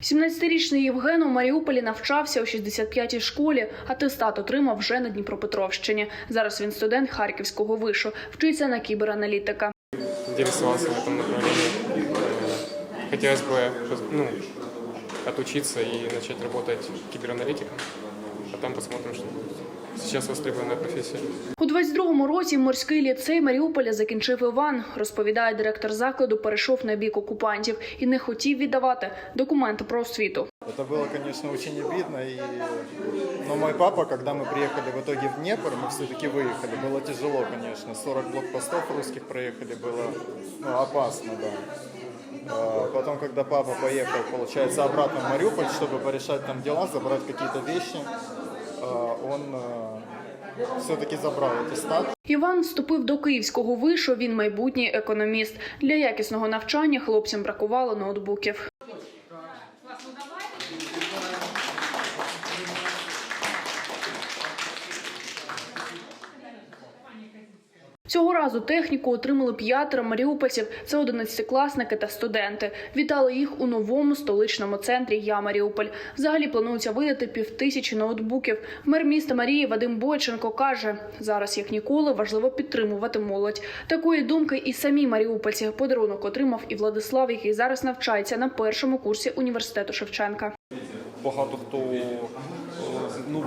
17-річний Євген у Маріуполі навчався у 65-й школі, атестат отримав вже на Дніпропетровщині. Зараз він студент Харківського вишу, вчиться на кібераналітика. интересовался в этом направлении. Э, Хотелось бы ну, отучиться и начать работать кибераналитиком, а там посмотрим, что будет. Сейчас востребованная профессия. У 22-му році морський ліцей Маріуполя закінчив Іван. Розповідає директор закладу, перейшов на бік окупантів і не хотів віддавати документи про освіту. Это было, конечно, очень обидно. И... Но мой папа, когда мы приехали в итоге в Днепр, мы все-таки выехали. Было тяжело, конечно. 40 блокпостов русских проехали, было ну, опасно, да. А Потом, когда папа поехал, получается, обратно в Мариуполь, чтобы порешать там дела, забрать какие-то вещи, а, он все-таки забрав атестат. Іван вступив до київського вишу. Він майбутній економіст. Для якісного навчання хлопцям бракувало ноутбуків. Цього разу техніку отримали п'ятеро маріупольців. Це одинадцятикласники та студенти. Вітали їх у новому столичному центрі Я Маріуполь. Взагалі планується видати півтисячі ноутбуків. Мер міста Марії Вадим Бойченко каже: зараз як ніколи важливо підтримувати молодь. Такої думки і самі маріупольці. Подарунок отримав і Владислав, який зараз навчається на першому курсі університету Шевченка. багато хто е, ну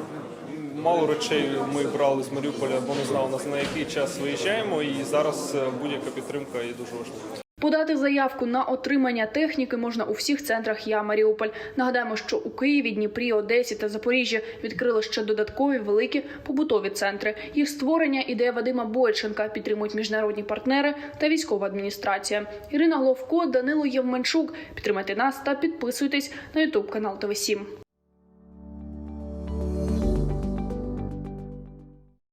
мало речей ми брали з Маріуполя, бо не знали нас на який час виїжджаємо. І зараз е, будь-яка підтримка є дуже важлива. Подати заявку на отримання техніки можна у всіх центрах Я Маріуполь. Нагадаємо, що у Києві, Дніпрі, Одесі та Запоріжжі відкрили ще додаткові великі побутові центри. Їх створення ідея Вадима Бойченка підтримують міжнародні партнери та військова адміністрація. Ірина Головко, Данило Євменчук. Підтримайте нас та підписуйтесь на Ютуб канал ТВ 7